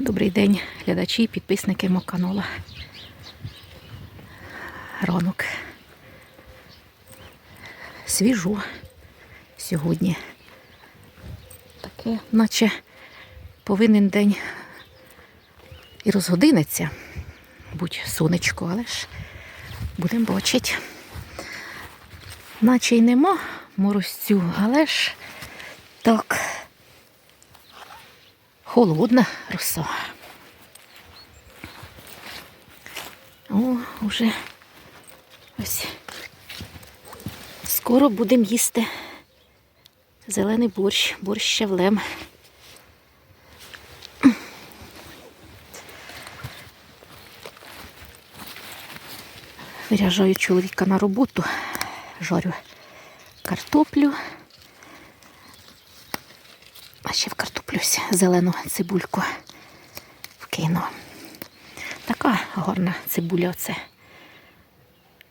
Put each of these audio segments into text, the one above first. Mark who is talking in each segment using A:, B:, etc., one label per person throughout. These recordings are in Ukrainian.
A: Добрий день, глядачі, і підписники мого каналу. Ранок. Свіжу сьогодні. Таке, наче повинен день і розгодиниться. Будь сонечко, але ж будемо бачити. Наче й нема морозцю, але ж так. Холодна роса. О, уже ось скоро будемо їсти зелений борщ, борщ з щавлем. Виряжаю чоловіка на роботу, жарю картоплю. А ще в картоплюсь зелену цибульку вкину. Така гарна цибуля оце.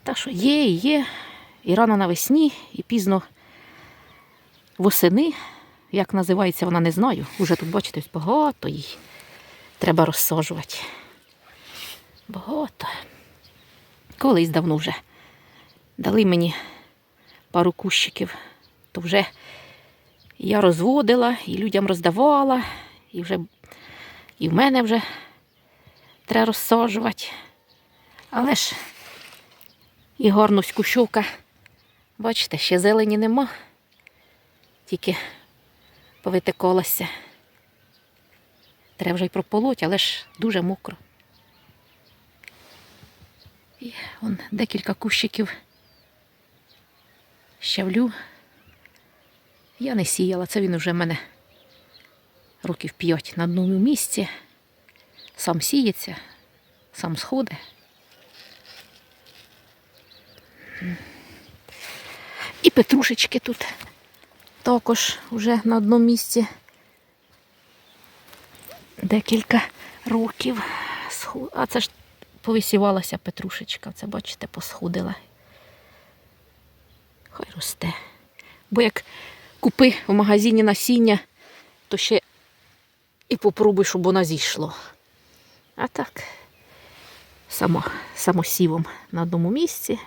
A: Та що є, і є. І рано навесні, і пізно восени. Як називається, вона не знаю. Уже тут, бачите, багато їй. Треба розсаджувати. Багато. Колись давно вже дали мені пару кущиків, то вже я розводила і людям роздавала, і вже і в мене вже треба розсаджувати. Але ж і гарнусь кущовка. Бачите, ще зелені нема, тільки повитикалася. Треба вже й прополоть, але ж дуже мокро. І вон декілька кущиків щавлю. Я не сіяла, це він вже в мене років п'ять на одному місці. Сам сіється, сам сходить. І петрушечки тут також вже на одному місці. Декілька років. А це ж повисівалася петрушечка. Це, бачите, посходила. Хай росте. Бо як купи в магазині насіння, то ще і попробуй, щоб воно зійшло. А так, само, самосівом на одному місці.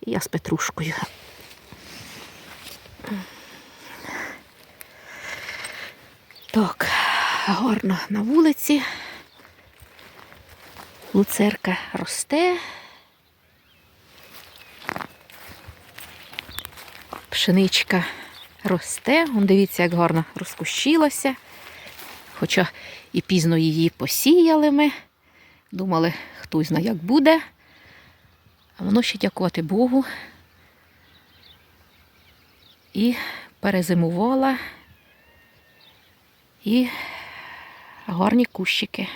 A: І я з петрушкою. Так, гарно на вулиці. Луцерка росте. Пшеничка росте. Вон дивіться, як гарно розкущилася. Хоча і пізно її посіяли ми. Думали, хтось знає, як буде. А воно ще дякувати Богу. І перезимувала. І гарні кущики.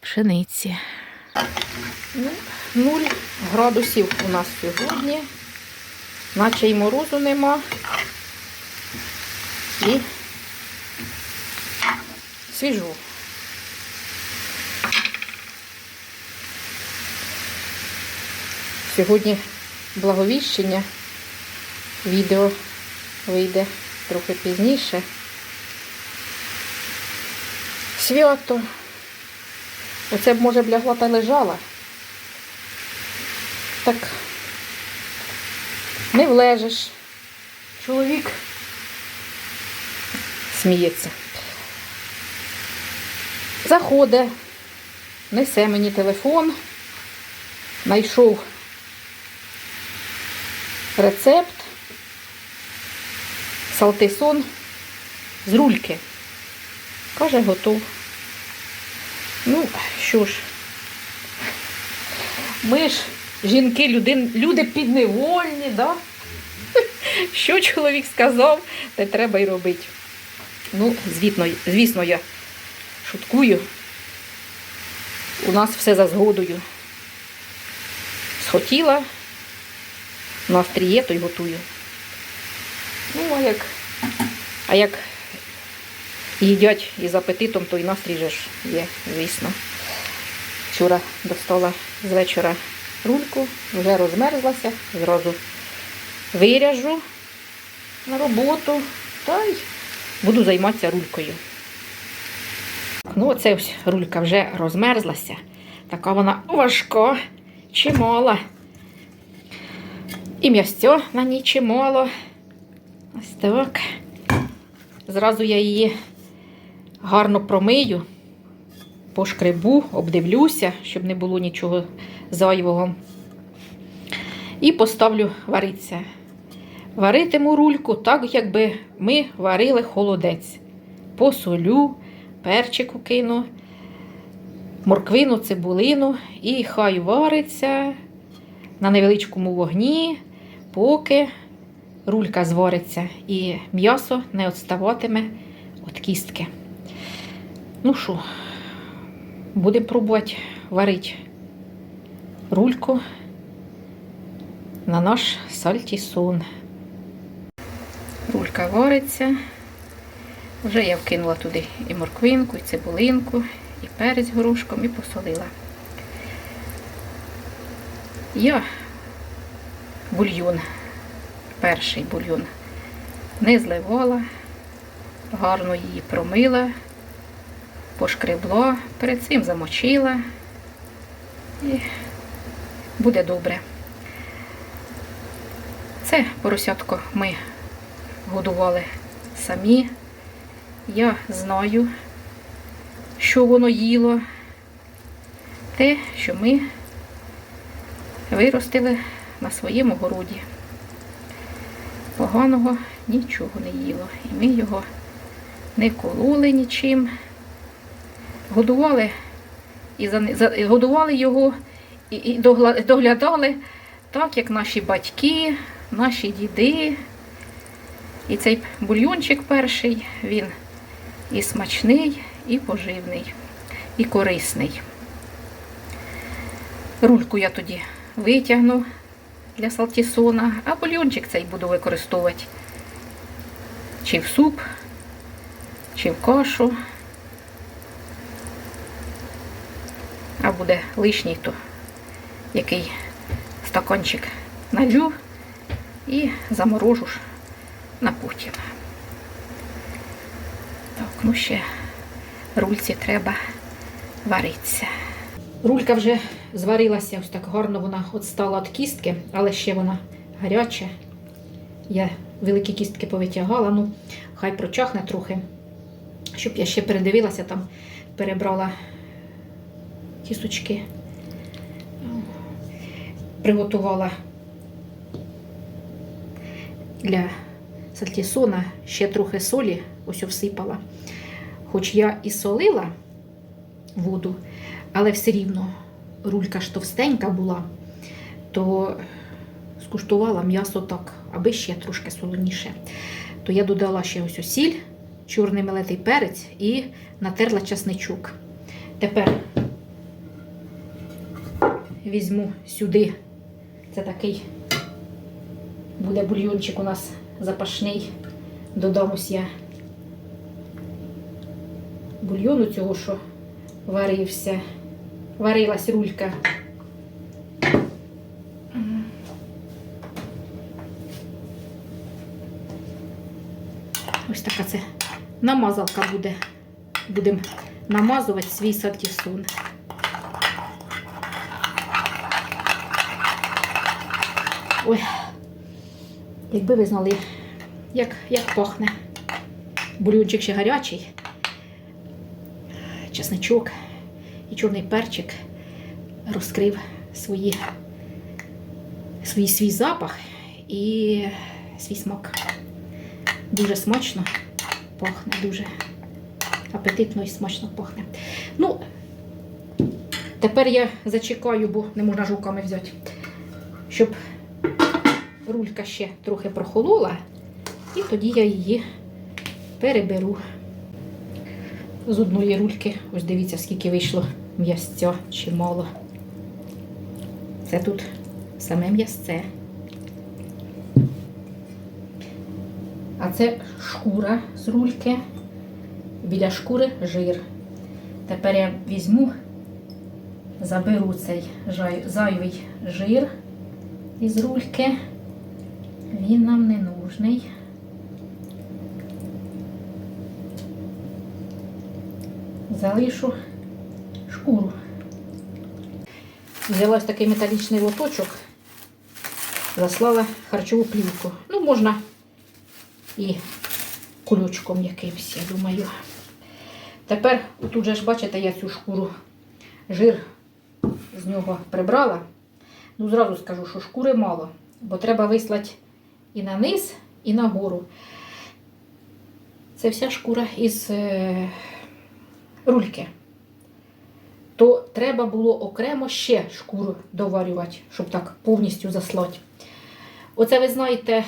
A: Пшениці. Ну, нуль градусів у нас сьогодні. Наче й морозу нема. І свіжу. Сьогодні благовіщення. Відео вийде трохи пізніше. Свято. Оце б, може, б лягла та лежала. Так не влежиш. Чоловік сміється. Заходить, несе мені телефон, знайшов рецепт салтисон з рульки. Каже, готов. Ну, що ж, ми ж жінки, люди, люди підневольні, да? Що чоловік сказав, те треба й робити. Ну, звісно, звісно, я шуткую. У нас все за згодою. Схотіла, настрій є, то й готую. Ну, а як, а як їдять із апетитом, то і настрій же ж є, звісно. Вчора достала з вечора рульку, вже розмерзлася, зразу виряжу на роботу та й буду займатися рулькою. Ну, оце ось рулька вже розмерзлася. Така вона важка, чимала. І м'ясця на ній чимало. Ось так. Зразу я її гарно промию, пошкребу, обдивлюся, щоб не було нічого зайвого. І поставлю варитися. Варитиму рульку так, якби ми варили холодець. Посолю, перчику кину, морквину, цибулину і хай вариться на невеличкому вогні, поки рулька звариться і м'ясо не відставатиме від кістки. Ну що, будемо пробувати варити рульку на наш сальтісон. Рулька вариться. Вже я вкинула туди і морквинку, і цибулинку, і перець горошком, і посолила. Я бульйон, перший бульйон, не зливала, гарно її промила, пошкребла, перед цим замочила і буде добре. Це поросятко ми годували самі. Я знаю, що воно їло, те, що ми виростили на своєму городі. Поганого нічого не їло. І ми його не кололи нічим. Годували і годували його і, доглядали так, як наші батьки, наші діди. І цей бульйончик перший, він і смачний, і поживний, і корисний. Рульку я тоді витягну для салтісона, а бульйончик цей буду використовувати чи в суп, чи в кашу. А буде лишній, то який стаканчик налю і заморожу ж на потім. Так, ну ще рульці треба варитися. Рулька вже зварилася, ось так гарно вона відстала від кістки, але ще вона гаряча. Я великі кістки повитягала, ну хай прочахне трохи, щоб я ще передивилася, там перебрала кісточки. Приготувала для сальтісона ще трохи солі ось всипала. Хоч я і солила воду, але все рівно рулька ж товстенька була, то скуштувала м'ясо так, аби ще трошки солоніше. То я додала ще ось сіль, чорний мелетий перець і натерла часничок. Тепер візьму сюди. Це такий буде бульйончик у нас запашний. Додам ось я бульйону цього, що варився. Варилась рулька. Ось така це намазалка буде. Будемо намазувати свій сальтісон. Ой, якби ви знали, як, як пахне. Бульончик ще гарячий, чесничок і чорний перчик розкрив свої, свій свій запах і свій смак. Дуже смачно пахне, дуже апетитно і смачно пахне. Ну, тепер я зачекаю, бо не можна ж руками взяти, щоб рулька ще трохи прохолола, і тоді я її переберу з одної рульки. Ось дивіться, скільки вийшло м'ясця чимало. Це тут саме м'ясце. А це шкура з рульки. Біля шкури жир. Тепер я візьму, заберу цей зайвий жир із рульки. Він нам не нужний. залишу шкуру. Взяла ось такий металічний лоточок, заслала харчову плівку. Ну, можна і кульочком якимсь, я думаю. Тепер, тут же ж бачите, я цю шкуру, жир з нього прибрала. Ну, зразу скажу, що шкури мало, бо треба вислати і на низ, і на гору. Це вся шкура із е, рульки. То треба було окремо ще шкуру доварювати, щоб так повністю заслати. Оце ви знаєте,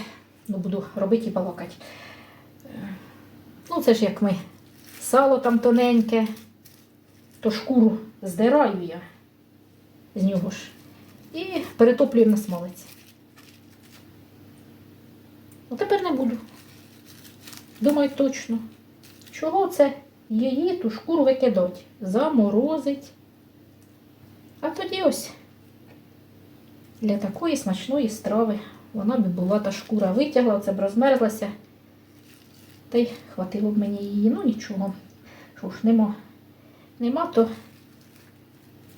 A: ну буду робити і балакати. Е, Ну, це ж як ми сало там тоненьке, то шкуру здираю я з нього ж. І перетоплюю на смалець. Ну тепер не буду. Думаю, точно. Чого це її ту шкуру викидати? Заморозить. А тоді ось для такої смачної страви вона б була та шкура витягла, це б розмерзлася. Та й хватило б мені її. Ну нічого. Що ж, нема. Нема, то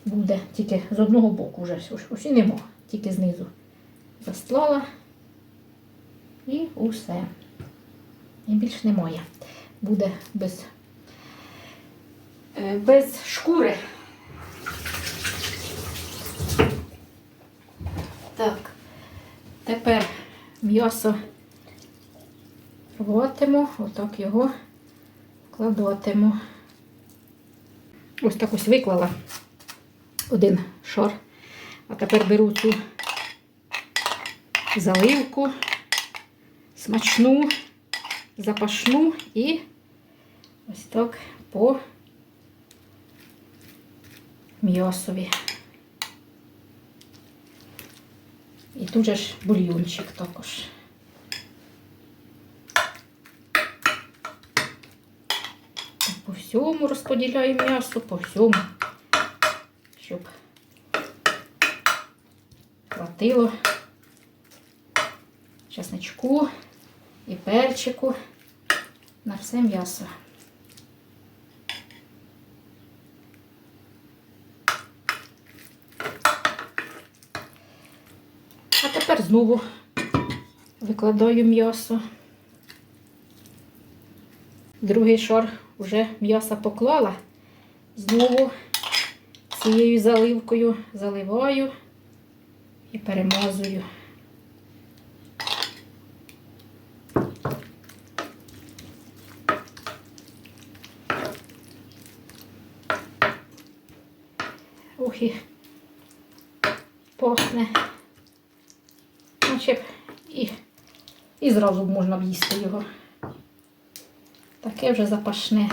A: буде тільки з одного боку вже. Ось, і нема, тільки знизу. Застлала і усе. І більш немає. Буде без, е, без шкури. Так, тепер м'ясо рватиму, отак його вкладатиму. Ось так ось виклала один шар. А тепер беру цю заливку смачну, запашну і ось так по м'ясові. І тут же ж бульйончик також. По всьому розподіляю м'ясо, по всьому, щоб хватило чесничку і перчику на все м'ясо. А тепер знову викладаю м'ясо. Другий шар вже м'яса поклала. Знову цією заливкою заливаю і перемазую. Ох і пахне. Наче і, і зразу можна б їсти його. Таке вже запашне.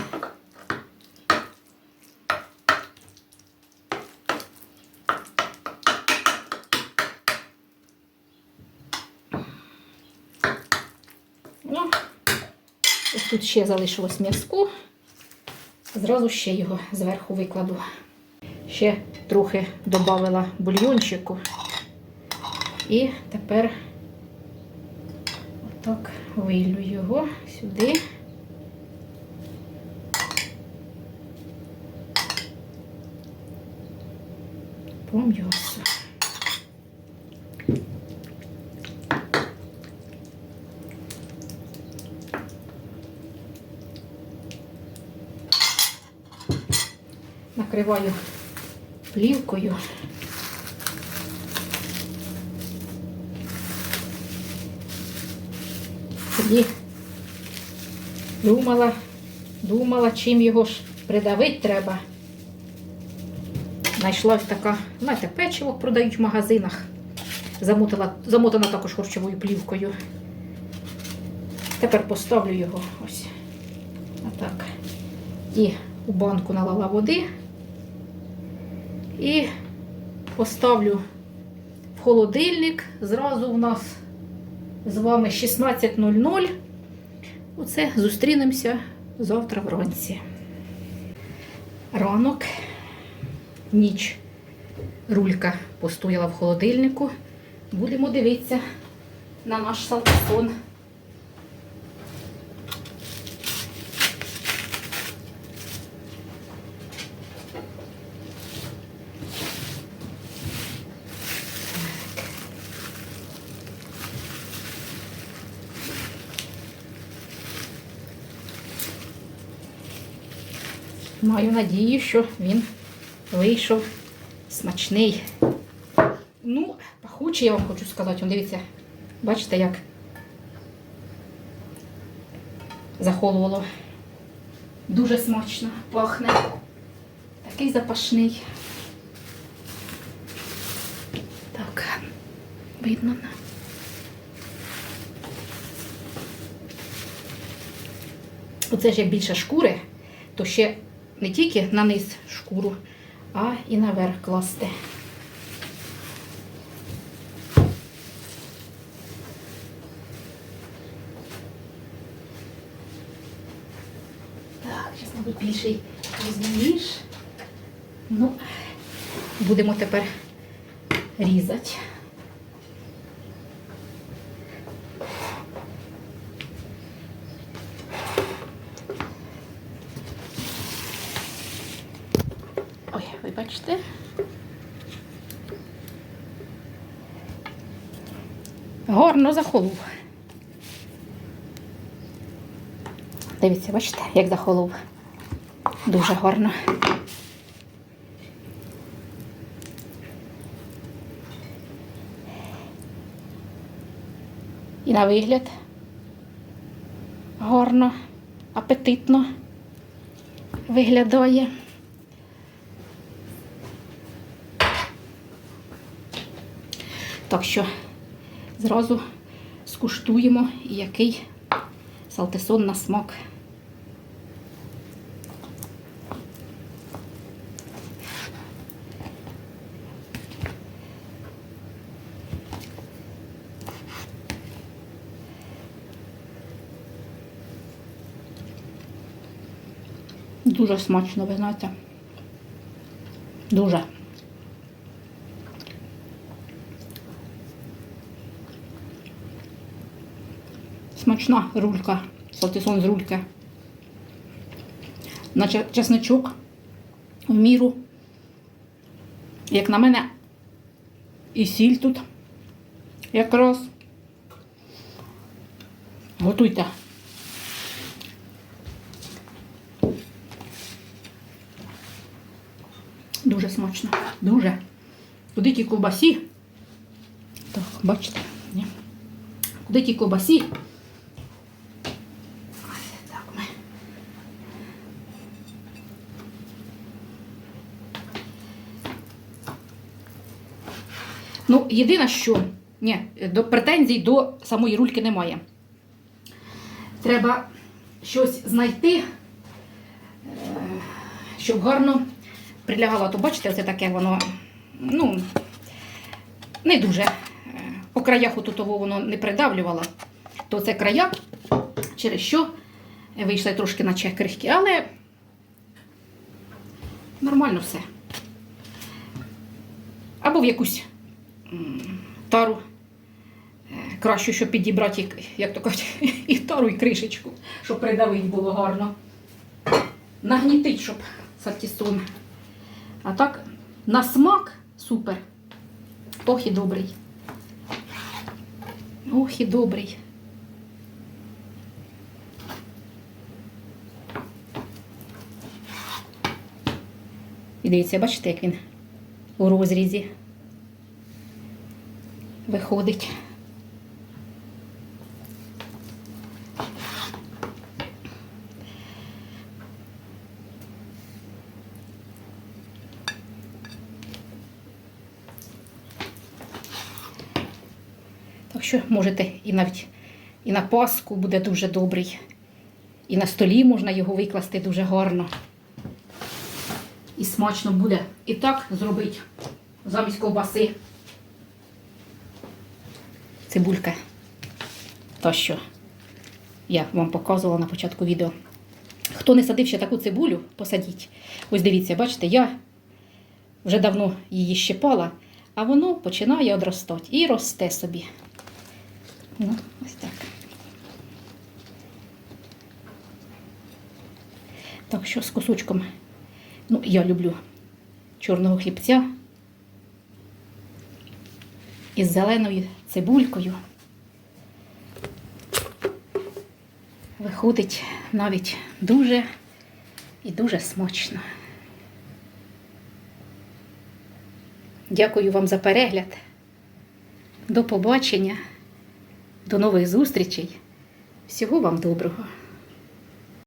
A: Ну, ось тут ще залишилось м'язку. Зразу ще його зверху викладу. Ще трохи додала бульйончику. І тепер отак вилю його сюди. По м'ясу. Накриваю плівкою. Тоді думала, думала, чим його ж придавити треба. Знайшла ось така, знаєте, печиво продають в магазинах. Замотала, замотана також харчовою плівкою. Тепер поставлю його ось. Отак. І у банку налила води. І поставлю в холодильник. Зразу у нас з вами 16.00. Оце зустрінемося завтра вранці. Ранок, ніч рулька постояла в холодильнику. Будемо дивитися на наш салатсон. Маю надію, що він вийшов смачний. Ну, пахучий, я вам хочу сказати. Он, дивіться, бачите, як захолувало. Дуже смачно пахне. Такий запашний. Так, видно. Оце ж як більше шкури, то ще не тільки на низ шкуру, а і наверх класти. Так, зараз, мабуть, більший ніж. Ну, будемо тепер різати. Ой, ви бачите? Горно захолов. Дивіться, бачите, як захолов. Дуже гарно. І на вигляд гарно, апетитно виглядає. Так що зразу скуштуємо, який салтисон на смак. Дуже смачно, ви знаєте. Дуже. Смачна рулька, салтисон з рульки. Наче чесничок в міру. Як на мене, і сіль тут якраз. Готуйте. Дуже смачно. Дуже. Куди ті ковбасі? Так, бачите? Ні. Куди ті ковбасі? Єдине, що ні, до претензій до самої рульки немає. Треба щось знайти, е, щоб гарно прилягало. То бачите, це таке воно, ну, не дуже. е, По краях отут воно не придавлювало. То це края, через що вийшли трошки наче крихкі, але нормально все. Або в якусь тару. е, Краще, щоб підібрати, як- то кажуть, і тару, і кришечку, щоб придавити було гарно. Нагнітить, щоб сальтісон. А так, на смак супер. Ох і добрий. Ох і добрий. І дивіться, бачите, як він у розрізі виходить. Так що можете і навіть і на Пасху буде дуже добрий. І на столі можна його викласти дуже гарно. І смачно буде. І так зробити замість ковбаси. Цибулька. То що я вам показувала на початку відео. Хто не садив ще таку цибулю, посадіть. Ось дивіться, бачите, я вже давно її щепала, а воно починає одростати і росте собі. Ну, ось так. Так що з кусочком. Ну, я люблю чорного хлібця із зеленою цибулькою. Виходить навіть дуже
B: і дуже смачно. Дякую вам за перегляд. До побачення, до нових зустрічей. Всього вам доброго!